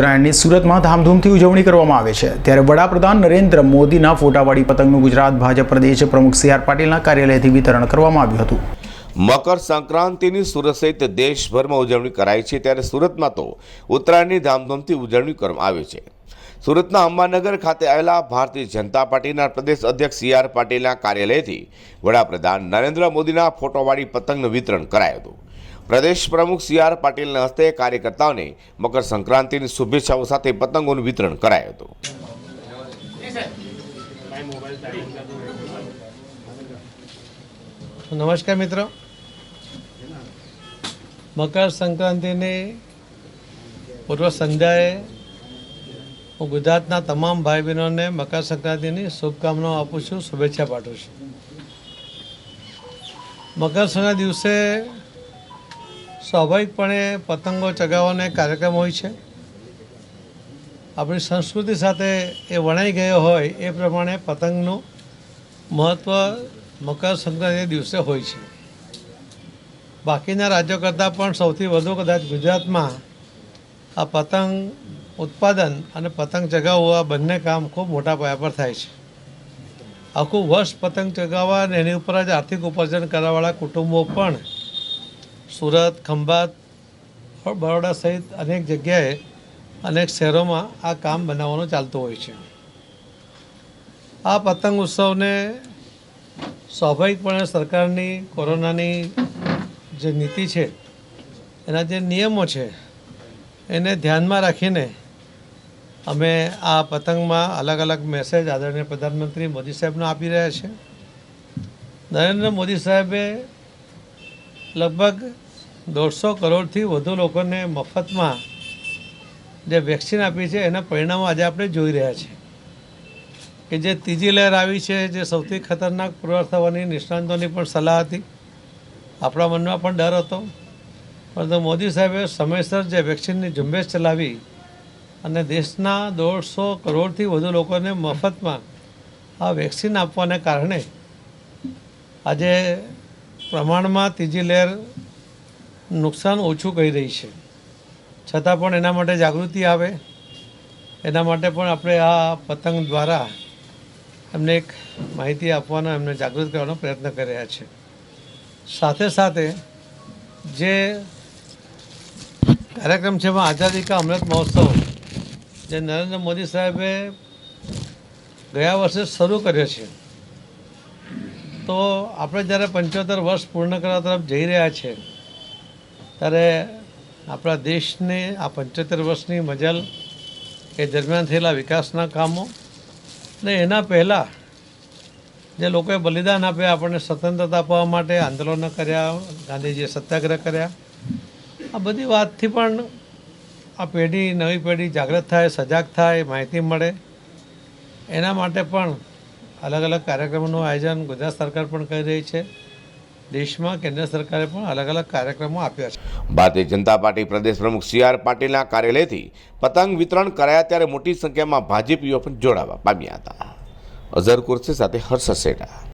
ઉત્તરાયણની સુરતમાં ધામધૂમથી ઉજવણી કરવામાં આવે છે. ત્યારે વડાપ્રધાન નરેન્દ્ર મોદીના ફોટાવાળી પતંગનું ગુજરાત ભાજપ પ્રદેશ પ્રમુખ સી આર પાટીલના કાર્યાલયથી વિતરણ કરવામાં આવ્યું હતું. મકર સંક્રાંતિની સુરત સહિત દેશભરમાં ઉજવણી કરાય છે. ત્યારે સુરતમાં તો ઉત્તરાયણની ધામધૂમથી ઉજવણી કરવામાં આવે છે. સુરતના અંબાનગર ખાતે આવેલા ભારતીય જનતા પાર્ટીના પ્રદેશ અધ્યક્ષ સી આર પાટીલના કાર્યાલયથી વડાપ્રધાન નરેન્દ્ર મોદીના ફોટોવાળી પતંગનું વિતરણ કરાયું હતું. પ્રદેશ પ્રમુખ સી આર પાટીલના હસ્તે કાર્યકર્તાઓને મકર સંક્રાંતિની શુભેચ્છાઓ સાથે પતંગોનું વિતરણ કરાયું હતું. નમસ્કાર મિત્રો. મકર સંક્રાંતિની પૂર્વ સંધ્યાએ હું ગુજરાતના તમામ ભાઈ બહેનોને મકર સંક્રાંતિની શુભકામનાઓ આપું છું, શુભેચ્છા પાઠવું છું. મકર સંક્રાંતિ દિવસે સ્વાભાવિકપણે પતંગો ચગાવવાનો એક કાર્યક્રમ હોય છે. આપણી સંસ્કૃતિ સાથે એ વણાઈ ગયો હોય એ પ્રમાણે પતંગનું મહત્ત્વ મકર સંક્રાંતિ દિવસે હોય છે. બાકીના રાજ્યો કરતાં પણ સૌથી વધુ કદાચ ગુજરાતમાં આ પતંગ ઉત્પાદન અને પતંગ ચગાવવું આ બંને કામ ખૂબ મોટા પાયા પર થાય છે. આખું વર્ષ પતંગ ચગાવવા અને એની ઉપર જ આર્થિક ઉપાર્જન કરવાવાળા કુટુંબો પણ સુરત, ખંભાત બરોડા સહિત અનેક જગ્યાએ અનેક શહેરોમાં આ કામ બનાવવાનું ચાલતું હોય છે. આ પતંગ ઉત્સવને સ્વાભાવિકપણે સરકારની કોરોનાની જે નીતિ છે, એના જે નિયમો છે, એને ધ્યાનમાં રાખીને અમે આ પતંગમાં અલગ અલગ મેસેજ આદરણીય પ્રધાનમંત્રી મોદી સાહેબને આપી રહ્યા છે. નરેન્દ્ર મોદી સાહેબે લગભગ દોઢસો કરોડથી વધુ લોકોને મફતમાં જે વેક્સિન આપી છે, એના પરિણામો આજે આપણે જોઈ રહ્યા છીએ. કે જે ત્રીજી લહેર આવી છે, જે સૌથી ખતરનાક પુરવાર થવાની નિષ્ણાંતોની પણ સલાહ હતી. આપણા મનમાં પણ ડર હતો. પરંતુ મોદી સાહેબે સમયસર જે વેક્સિનની ઝુંબેશ ચલાવી અને દેશના દોઢસો કરોડથી વધુ લોકોને મફતમાં આ વેક્સિન આપવાને કારણે આજે પ્રમાણમાં ત્રીજી લહેર નુકસાન ઓછું કરી રહી છે. છતાં પણ એના માટે જાગૃતિ આવે. એના માટે પણ આપણે આ પતંગ દ્વારા એમને એક માહિતી આપવાનો, એમને જાગૃત કરવાનો પ્રયત્ન કરી રહ્યા છે. સાથે સાથે જે કાર્યક્રમ છે એમાં આઝાદી કા અમૃત મહોત્સવ, જે નરેન્દ્ર મોદી સાહેબે ગયા વર્ષે શરૂ કર્યો છે. તો આપણે જ્યારે પંચોતેર વર્ષ પૂર્ણ કરવા તરફ જઈ રહ્યા છે, ત્યારે આપણા દેશને આ પંચોતેર વર્ષની મજલ એ દરમિયાન થયેલા વિકાસના કામો ને એના પહેલાં જે લોકોએ બલિદાન આપ્યા, આપણને સ્વતંત્રતા અપાવવા માટે આંદોલનો કર્યા, ગાંધીજીએ સત્યાગ્રહ કર્યા, આ બધી વાતથી પણ આ પેઢી, નવી પેઢી જાગૃત થાય, સજાગ થાય, માહિતી મળે. એના માટે પણ અલગ અલગ કાર્યક્રમોનું આયોજન ગુજરાત સરકાર પણ કરી રહી છે. દેશમાં કેન્દ્ર સરકારે પણ અલગ અલગ કાર્યક્રમો આપ્યા છે. ભારતીય જનતા પાર્ટી પ્રદેશ પ્રમુખ સી આર પાટીલના કાર્યાલયથી પતંગ વિતરણ કરાયા ત્યારે મોટી સંખ્યામાં ભાજપીઓ પણ જોડાવા પામ્યા હતા. અઝર કુર્સી સાથે હર્ષ સેટા